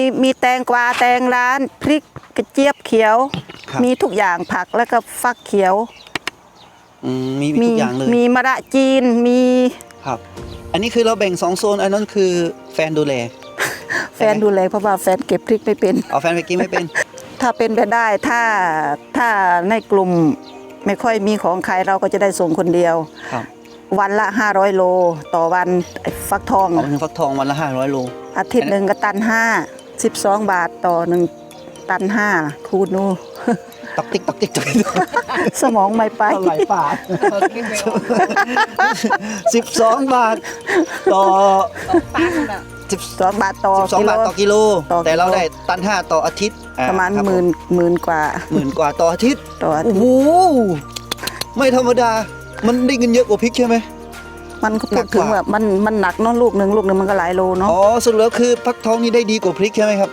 มีมีแตงกวาแตงร้านพริกกระเจี๊ยบเขียว ครับ มีทุกอย่างผักแล้วก็ฟักเขียว อืมมีมีทุกอย่างเลยมีมะระจีนมีครับ อันนี้คือเราแบ่งสองโซน อันนั้นคือแฟนดูแล แฟนดูแลเพราะว่าแฟนเก็บพริกไม่เป็น เอาแฟนไปกินไม่เป็น ถ้าเป็นไปได้ถ้าถ้าในกลุ่มไม่ค่อยมีของใครเราก็จะได้ส่งคนเดียว ครับวันละ 500 โล ต่อวันไอ้ฟักทอง เอาไปถึงฟักทองวันละห้าร้อยโลอาทิตย์หนึ่งก็ตันห้า สิบสองบาทต่อหนึ่งตันห้าคูณดูตักติ๊กตักติ๊กตักสมองไม่ไปเท่าไหร่บาทสิบสองบาทต่อสิบสองบาทต่อสิบสองกิโลบาทต่อกิโลต่อกิโล แต่เราได้ตันห้าต่ออาทิตย์อ่ประมาณคบหมื่นหมื่นกว่าหมื่นกว่าต่ออาทิตย์ต่ออาโอ้ทิตโหย์ไม่ธรรมดา มันได้เงินเยอะกว่าพริกใช่ไหม มันก็หนัพูดกถึงกว่าแบบมันมันหนักเนาะลูกหนึ่งลูกหนึ่งมันก็หลายโลเนาะอ๋อสรุปแล้วคือฟักทองนี่ได้ดีกว่าพริกใช่ไหมครับ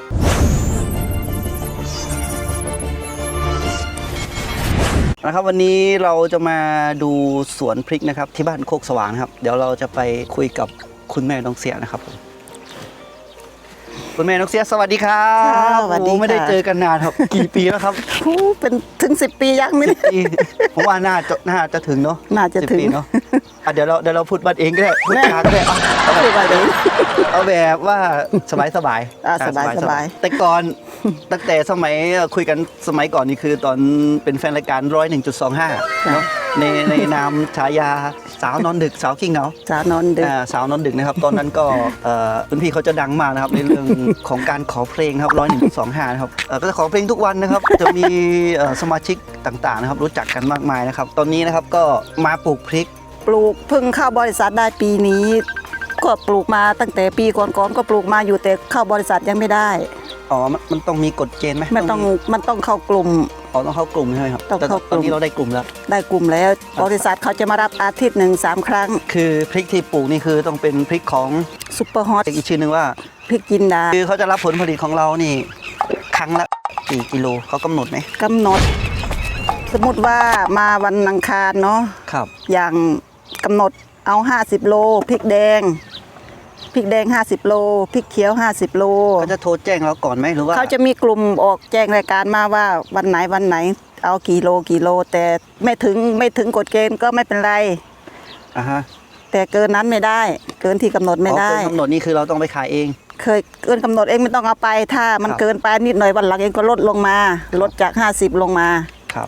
นะครับวันนี้เราจะมาดูสวนพริกนะครับ ที่บ้านโคกสว่างนะครับ เดี๋ยวเราจะไปคุยกับคุณแม่น้องเสียนะครับผมคุณแม่น้องเสียสวัสดีครับค่ะสวัสดีโอ้ไม่ได้ค่ะ เจอกันนานครับ กี่ปีแล้วครับโอ้เป็นถึงสิบปียังไม่ได้ ปีผมว่าน่าจะน่าจะถึงเนาะน่าจะสิบถึง ปีเนาะ อะเดี๋ยวเราเดี๋ยวเราพูดบันเองก็ได้พูดแม่จาก็ได้เอาเอาพูดมาเองเอาแบบว่าสบายสบายอะสบายสบายแต่ก่อนตั้งแต่สมัยคุยกันสมัยก่อนนี่คือตอนเป็นแฟนรายการร้อยหนึ่งจุดสองห้าเนาะในในนามฉายาสาวนอนดึกสาวขี้เหงา สาวนอนดึก อ่าสาวนอนดึกนะครับ ตอนนั้นก็เอ่อคุณพี่เขาจะดังมากนะครับ ในเรื่องของการขอเพลงครับร้อยหนึ่งสองห้านะครับเอ่อก็จะขอเพลงทุกวันนะครับ จะมีเอ่อสมาชิกต่างๆนะครับ รู้จักกันมากมายนะครับ ตอนนี้นะครับก็มาปลูกพริก ปลูกเพิ่งเข้าบริษัทได้ปีนี้ ก็ปลูกมาตั้งแต่ปีก่อนๆก็ปลูกมาอยู่แต่เข้าบริษัทยังไม่ได้ อ๋อมันมันต้องมีกฎเกณฑ์ไหมมันต้องมันต้องเข้ากลุ่ม อ๋อต้องเข้ากลุ่มใช่ไหมครับต้องแต่เข้ากลุ่ม ตอนนี้เราได้กลุ่มแล้ว ได้กลุ่มแล้ว บริษัทเขาจะมารับอาทิตย์หนึ่งสามครั้งคือพริกที่ปลูกนี่คือต้องเป็นพริกของซุปเปอร์ฮอตอีกชื่อหนึงว่า พริกจินดาคือเขาจะรับผลผลิตของเรานี่ ครั้งละกี่กิโลเขากำหนดไหมกำหนด สมมติว่ามาวันอังคารเนาะครับ อย่าง กำหนดเอา 50 โลพริกแดงพริกแดง 50 โลพริกเขียว 50 โลเขาจะโทรแจ้งเราก่อนไหมหรือว่าเขาจะมีกลุ่มออกแจ้งรายการมาว่าวันไหนวันไหน เอากี่โลกี่โล แต่ไม่ถึงไม่ถึงกฎเกณฑ์ก็ไม่เป็นไรอ่าฮะแต่เกินนั้นไม่ได้ เกินที่กำหนดไม่อ๋อได้ เกินกำหนดนี่คือเราต้องไปขายเอง เคยเกินกำหนดเองไม่ต้องเอาไป ถ้ามันครับ เกินไปนิดหน่อยวันหลังเองก็ลดลงมา ลดจาก 50 ลงมา ครับ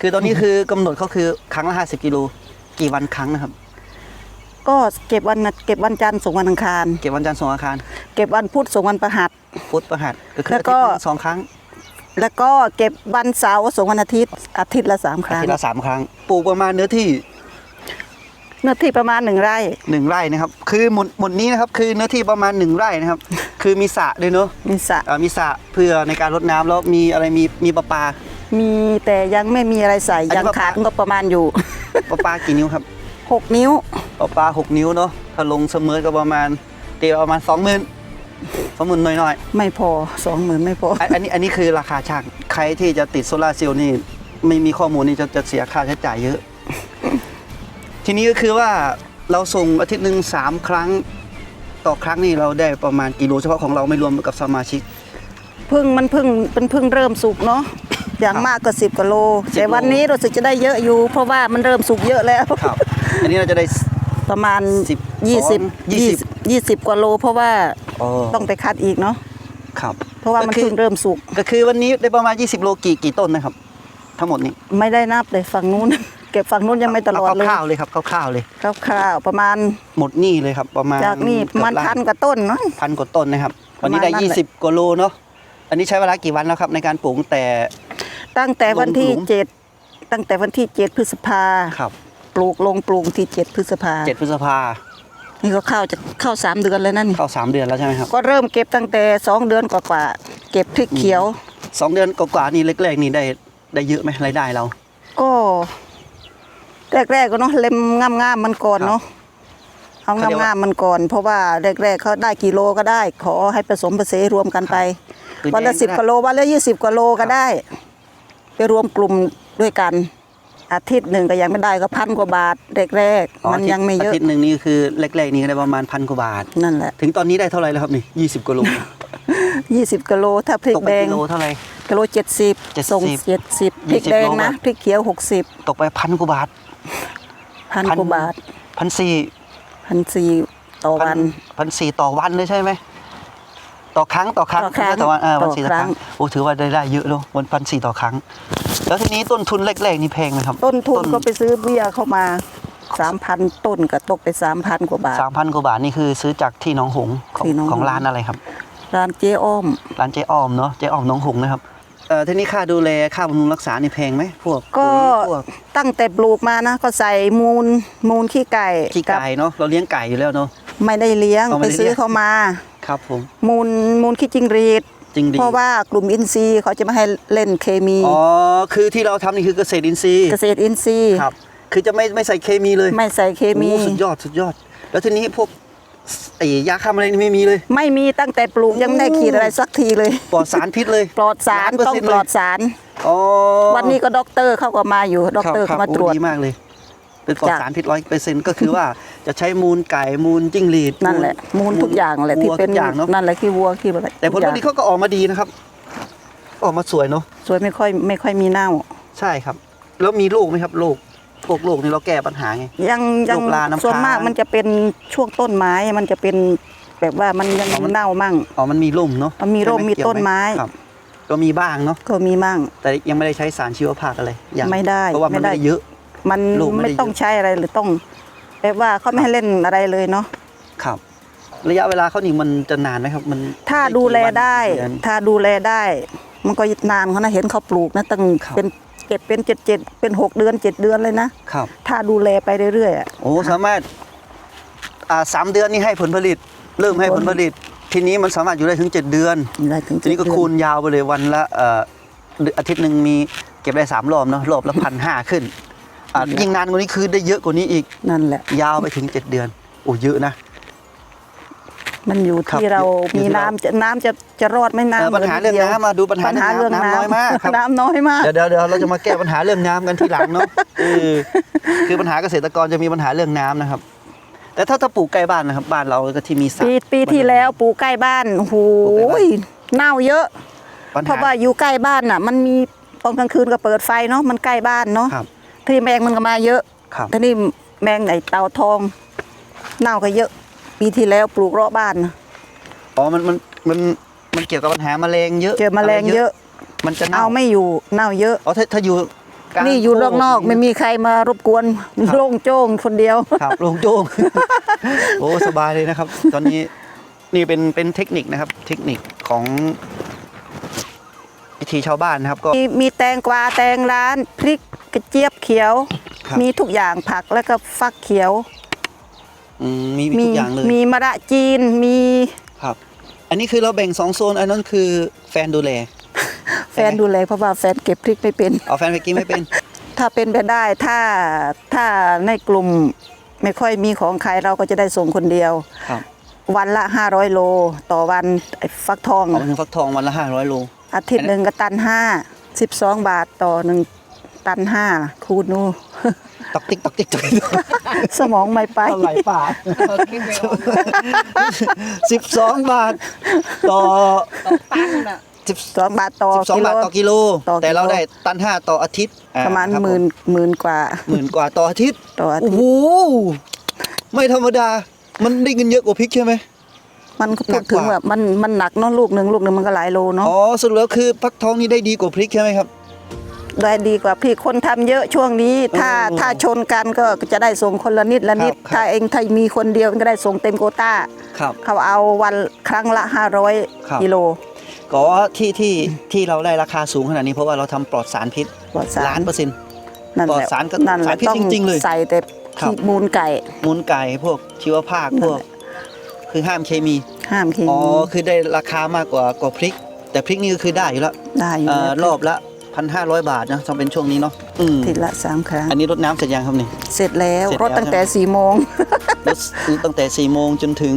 คือตอนนี้คือกำหนดเขาคือครั้งละ 50 กิโล กี่วันครั้งนะครับ ก็เก็บวันเก็บวันจันทร์ส่งวันอังคาร เก็บวันจันทร์สองอาคาร เก็บวันพุธส่งวันประหัส พุธประหัสก็คือแล้อาวก็ทิตย์หนึ่งสองครั้งแล้วก็เก็บวันเสาร์ส่งวันอาทิตย์ อาทิตย์ละสามคอารั้งทิตย์ละสามครั้ง ปลูกประมาณเนื้อที่เนื้อที่ประมาณหนึ่งไร่ หนึ่งไร่นะครับ คือหมดหมดนี้นะครับ คือเนื้อที่ประมาณหนึ่งไร่นะครับ คือมีสระด้วยเนอะมีสระอ่ามีสระเพื่อในการรดน้ำแล้วมีอะไรมีมีประปา มีแต่ยังไม่มีอะไรใส่อันนี้ยังประมาณ ขาดงบประมาณอยู่ ประปากี่นิ้วครับ6นิ้วประปาหกนิ้วเนาะถ้าลงเสมอก็ประมาณเตีประมาณสองหมื่นสองหมื่นหน่อยไม่พอสองหมื่นไม่พอๆอันอันนี้อันนี้คือราคาช่างใครที่จะติดโซลาร์เซลล์นี่ไม่มีข้อมูลนี่จะจะเสียค่าใช้จ่ายเยอะ ทีนี้ก็คือว่าเราส่งอาทิตย์หนึ่งสามครั้ง ต่อครั้งนี่เราได้ประมาณกิโลเฉพาะของเราไม่รวมกับสมาชิกพึ่งมันพึ่งเป็นพึ่งเริ่มสุกเนาะ อย่างครับมากก็สิบกว่าโล10แต่วันนี้รู้สึกจะได้เยอะอยู่ เพราะว่ามันเริ่มสุกเยอะแล้วครับ อันนี้เราจะได้ประมาณสิบยี่สิบยี่ยี่สิสิบบยี่สิบกว่าโล เพราะว่าอ๋อต้องไปคัดอีกเนาะครับ เพราะว่ามันก็คือเพิ่งเริ่มสุก ก็คือวันนี้ได้ประมาณ 20 โลกี่กี่ต้นนะครับ ทั้งหมดนี้ ไม่ได้นับเลยฝั่งนู้น เก็บฝั่งนู้นยังไม่ตลอดเลยคร่าวๆเลยครับคร่าวๆเลยคร่าวๆประมาณหมดหนี่เลยครับประมาณจากนี่ประมาณเกือบพัล้นกว่าต้นเนาะพันกว่าต้นนะครับปวันระมาณนี้ได้นั้นแหละ20 กว่าโลเนาะอันนี้ใช้เวลากี่วันแล้วครับในการปลูกแต่ ตั้งแต่วันที่ลงหลุม เจ็ดตั้งแต่วันที่เจ็ดพฤษภาครับปลูกลงปลูกที่เจ็ดพฤษภาเจ็ดพฤษภานี่ก็เข้าจะเข้าสามเดือนแล้วนั่นเข้าสามเดือนแล้วใช่ไหมครับก็เริ่มเก็บตั้งแต่สองเดือนกว่าๆเก็บพริกเขียว สองเดือนกว่าๆนี่แรกๆนี่ได้ได้เยอะไหมรายได้เรา ก็แรกๆก็เนาะเล็มงามๆมันก่อนเนาะเอาเขาเรียกว่างามๆมันก่อน เพราะว่าแรกๆเขาได้กี่โลก็ได้ ขอให้ผสมผสมรวมกันไป คือวันละแดงสิบก็ได้ กิโลวันละยี่สิบกิโลก็ได้ ไปรวมกลุ่มด้วยกัน อาทิตย์หนึ่งก็ยังไม่ได้ก็พันกว่าบาทแรกอ๋อๆมันยังไม่เยอะ อาทิตย์หนึ่งนี่คือแรกๆนี่ก็ได้ประมาณพันกว่าบาท นั่นแหละ ถึงตอนนี้ได้เท่าไหร่แล้วครับนี่ยี่สิบกว่าโลยี่สิบกิโลถ้าพริกตกไปแดงกิโลเท่าไหร่ กิโลเจ็ดสิบ70ส่งเจ็ดสิบพริกแดงโลนะบาทพริกเขียวหกสิบตกไปพันกว่าบาทพันพันกว่าบาทพันสี่พันสี่ต่อวัน พันสี่ต่อวันเลยใช่ไหมต่อครั้งต่อครั้งต่อครั้งไม่ใช่ต่อวันเออต่พัอนสี่ต่อคครั้รั้ง ง โอ้ถือว่าได้ได้เยอะเลยวันพันสี่ต่อครั้ง แล้วทีนี้ต้นทุนแรกๆนี่แพงไหมครับต้นทุนก็ไปซื้อเบี้ยเข้ามาสามพันต้นก็ตกไปสามพันกว่าบาทสามพันกว่าบาทนี่คือซื้อจากที่หน้องหงของที่หนองหงส์ของร้านอะไรครับ ร้านเจ๊อ้อม ร้านเจ๊อ้อมเนาะเจ๊อ้อมหน้องหงนะครับเอ่อทีนี้ค่าดูแลค่าบำรุงรักษานี่แพงไหมพวกก็ปุ๋ยพวกตั้งแต่ปลูกมานะ ก็ใส่มูลมูลขี้ไก่ขี้กับไก่เนาะเราเลี้ยงไก่อยู่แล้วเนาะไม่ได้เลี้ยงเอาไม่ไปได้ซื้อเลี้ยงเขามาครับผมมูลมูลขี้จิงหรีด จริงดี เพราะว่ากลุ่มอินทรีย์เขาจะไม่ให้เล่นเคมี อ๋อ คือที่เราทำนี่คือเกษตรอินทรีย์เกษตรอินทรีย์ ครับ คือจะไม่ไม่ใส่เคมีเลยไม่ใส่เคมี โอ้สุดยอดสุดยอด แล้วทีนี้พวกไอ้ยาฆ่าแมลงนี่ไม่มีเลย ไม่มีตั้งแต่ปลูกยังไม่ได้ขีดอะไรสักทีเลย ปลอดสารพิษเลยปลอดสาร100%ต้องปลอดสาร อ๋อวันนี้ก็ด็อกเตอร์เขาก็มาอยู่ด็อกเตอร์ครัเขาบมาตรวจ โอ้ดีมากเลย เป็นปลอดจ้ะสารพิษร้อยเปอร์เซ็นต์ก็คือว่าจะใช้มูลไก่มูลจิ้งหรีดนั่นแหละมูลทุกอย่างแหละที่วัวเป็นทุกอย่างเนาะนั่นแหละขี้วัวขี้อะไรแต่ผลผลิตเขาก็ออกมาดีนะครับ ออกมาสวยเนาะสวยไม่ค่อยไม่ค่อยมีเน่า ใช่ครับ แล้วมีลูกไหมครับลูกพวกลูกนี่เราแก้ปัญหาไงยังยังลูกลาน้ำส่วนค้างมากมันจะเป็นช่วงต้นไม้มันจะเป็นแบบว่ามันยังอ๋อมันเน่ามั่งอ๋อมันมีร่มเนาะมันมีร่มใช่ไหมีต้นไม้เกี่ยวหครับก็มีบ้างเนาะก็มีมั่งแต่ยังไม่ได้ใช้สารชีวภาพอะไรอย่างไม่ได้เพราะว่ามันไม่ไม่ได้ได้เยอะ มันลูกไม่ได้ไม่ต้องเยอะใช้อะไรหรือต้องแบบว่าเขาไม่ให้เล่นอะไรเลยเนาะครับ ระยะเวลาเขานี่มันจะนานไหมครับ มันถ้ากี่ดูแลวันได้กี่เอน ถ้าดูแลได้ มันก็นานเขานะเห็นเขาปลูกนะตั้งครับ เป็นเก็บเป็นเจ็ดเจ็ดเป็นหกเดือนเจ็ดเดือนเลยนะครับ ถ้าดูแลไปเรื่อยๆอะ โอ้สามารถอ่าสามเดือนนี่ให้ผลผลิต เริ่มให้ผลผลิต ทีนี้มันสามารถอยู่ได้ถึง 7 เดือน ได้ถึงทีนี้ก็เจ็ดเดือคูณยาวไปเลยวันละเอ่ออาทิตย์หนึ่งมีเก็บได้สามรอบเนาะรอบละพันห้าขึ้นอ่า ยิ่งนานกว่านี้คือได้เยอะกว่านี้อีกนั่นแหละ ยาวไปถึง 7 เดือน โอ้เยอะนะ มันอยู่ครับที่เราอยู่มีที่เรา น้ำจะน้ำจะจะรอดไหม่เออน้ำปัญหาเรื่องดียวน้ำมาดูปัญหาปัญหาเรื่องน้ำน้ำน้อยมากครับ น้ำน้อยมาก เดี๋ยวเดี๋ยวเดี๋ยวเราจะมาแก้ปัญหาเรื่องน้ำกันทีหลังเนาะเออคือปัญหาเกษตรกรจะมีปัญหาเรื่องน้ำนะครับ แต่ถ้าถ้าปลูกใกล้บ้านนะครับ บ้านเราก็ที่มีสระ ปีปีที่แล้วปลูกใกล้บ้านโอ้โหปลูกใกล้บ้าน เน่าเยอะ ปัญเพหาราะว่าอยู่ใกล้บ้านน่ะ มันมีตอนกลางคืนก็เปิดไฟเนาะมันใกล้บ้านเนาะครับ ทีนี้แมงมันก็มาเยอะครับทีนี้แมงไอ้เต่าทองเน่าก็เยอะ ปีที่แล้วปลูกรอบบ้านนะอ๋อมันมันมันมันเกี่ยวกับปัญหาแมลงเยอะเจอแมลงเยอะมันจะเน่าเอาไม่อยู่เน่าเยอะ อ๋อถ้าถ้าอยู่กลางนี่อยู่รอบนอกไม่มีใครมารบกวนโล่งโจ้งคนเดียว ครับโลงโจ้ง โอ้สบายเลยนะครับ ตอนนี้นี่เป็นเป็นเทคนิคนะครับ เทคนิคของวิธีชาวบ้านนะครับก็ มีมีแตงกวาแตงร้านพริกก ระเจี๊ยบเขียว ครับ มีทุกอย่างผักแล้วก็ฟักเขียวอืมมีมีทุกอย่างเลยมีมะระจีน มีครับ อันนี้คือเราแบ่งสองโซน อันนั้นคือแฟนดูแล แฟนดูแลเพราะว่าแฟนเก็บพริกไม่เป็น เอาแฟนไปกินไม่เป็น ถ้าเป็นไปได้ถ้าถ้าในกลุ่มไม่ค่อยมีของใครเราก็จะได้ส่งคนเดียว ครับวันละ 500 โล ต่อวันไอ้ฟักทองเอาไปถึงฟักทองวันละห้าร้อยโลอาทิตย์หนึ่งก็ตันห้าสิบสองบาทต่อหนึ่ง ตันห้าคูณนูตอกติ๊กตอกติ๊กตอกติ๊กสมองไม่ไปเท่าไหร่บาทสิบสองบาทต่อสิบสองบาทต่อสิบสองกิโลบาทต่อกิโลต่อกิโล แต่เราได้ตันห้าต่ออาทิตย์อ่ประมาณคบหมื่นหมื่นกว่าหมื่นกว่าต่ออาทิตย์ต่ออาโอ้ทิตโหย์ไม่ธรรมดา มันได้เงินเยอะกว่าพริกใช่ไหมมันก็หนัพูกดถึงกว่าแบบมันมันหนักเนาะลูกหนึ่งลูกหนึ่งมันก็หลายโลเนาะอ๋อสรุปแล้วคือฟักทองนี่ได้ดีกว่าพริกใช่ไหมครับ ได้ดีกว่าพี่คนทำเยอะช่วงนี้ ถ้าเออถ้าชนกันก็จะได้ส่งคนละนิดละนิดครับถ้าเองถ้ามีคนเดียวก็ได้ส่งเต็มโควต้าครับเขาเอาวันครั้งละครับ500กิโลก็ที่ที่ที่เราได้ราคาสูงขนาดนี้เพราะว่าเราทำปลอดสารพิษปลอดสารล้านเปอร์เซ็นต์นั่นปลอแหดละสารก็นั่นแหสาละรพิษต้องจริงๆเลยใส่แต่ครับขี้มูลไก่มูลไก่พวกชีวภาคนั่นพวกแหละคือห้ามเคมีห้ามเคอ๋อมีคือได้ราคามากกว่ากว่าพริก แต่พริกนี่ก็คือได้อยู่แล้วได้อยู่เอ่อแล้วรอบละ พันห้าร้อยบาทนะถ้าเป็นช่วงนี้เนาะอืมทีละสามครั้ง อันนี้รดน้ำเสร็จยังครับนี่ เสร็จแล้วเสร็จรถแล้วตั้งแต่สี่โมงรถตั้งแต่4ี่โมงจนถึง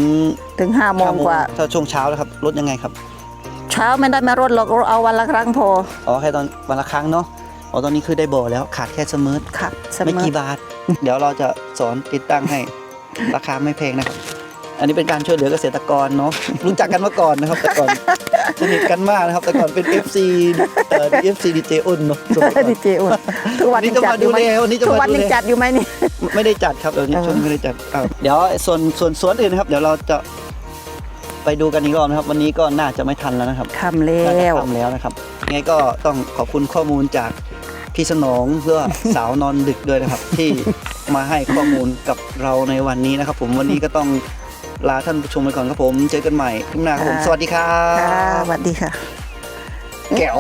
ถึงห้าโมง5กว่า ถ้าช่วงเช้าแล้วครับรถยังไงครับ เช้าไม่ได้มารถหรอกเอาวันละครั้งพออ๋อแค่ตอนวันละครั้งเนาะอ๋อตอนนี้คือได้บ่อแล้วขาดแค่เสมอค่ะเสไม่มอกี่บาท เดี๋ยวเราจะสอนติดตั้งให้ ราคาไม่แพงนะครับ อันนี้เป็นการช่วยเหลือเกษตรกรเนาะรู้จักกันมาก่อนนะครับ แต่ก่อนสนิทกันมากนะครับ แต่ก่อนเป็น FC เอ่อ FC ดีเจอ้นเนาะสมัยก่อน ดีเจอุ่นทุกวันวันนี้ยังจัดอยู่ไหมจะมาดูแลวันนี้จะมาทุกวันดูแลยังจัดอยู่ไหมนี่ ไม่ได้จัดครับเดี๋ยวนี้เออ ช่วงนี้ไม่ได้จัดอ่าเดี๋ยวส่วนส่วนสวนอื่นนะครับ เดี๋ยวเราจะไปดูกันอีกรอบนะครับ วันนี้ก็น่าจะไม่ทันแล้วนะครับคำแล้น่าจะว ทำแล้วนะครับยังไงก็ต้องขอบคุณข้อมูลจากพี่สนองเพื่อ สาวนอนดึกด้วยนะครับ ที่มาให้ข้อมูลกับเราในวันนี้นะครับ ผมวันนี้ก็ต้อง ลาท่านผู้ชมไปก่อนครับผม เจอกันใหม่คลิปหน้าครับผมค่ะสวัสดีครัค่ะบสวัสดีค่ะ แก้ว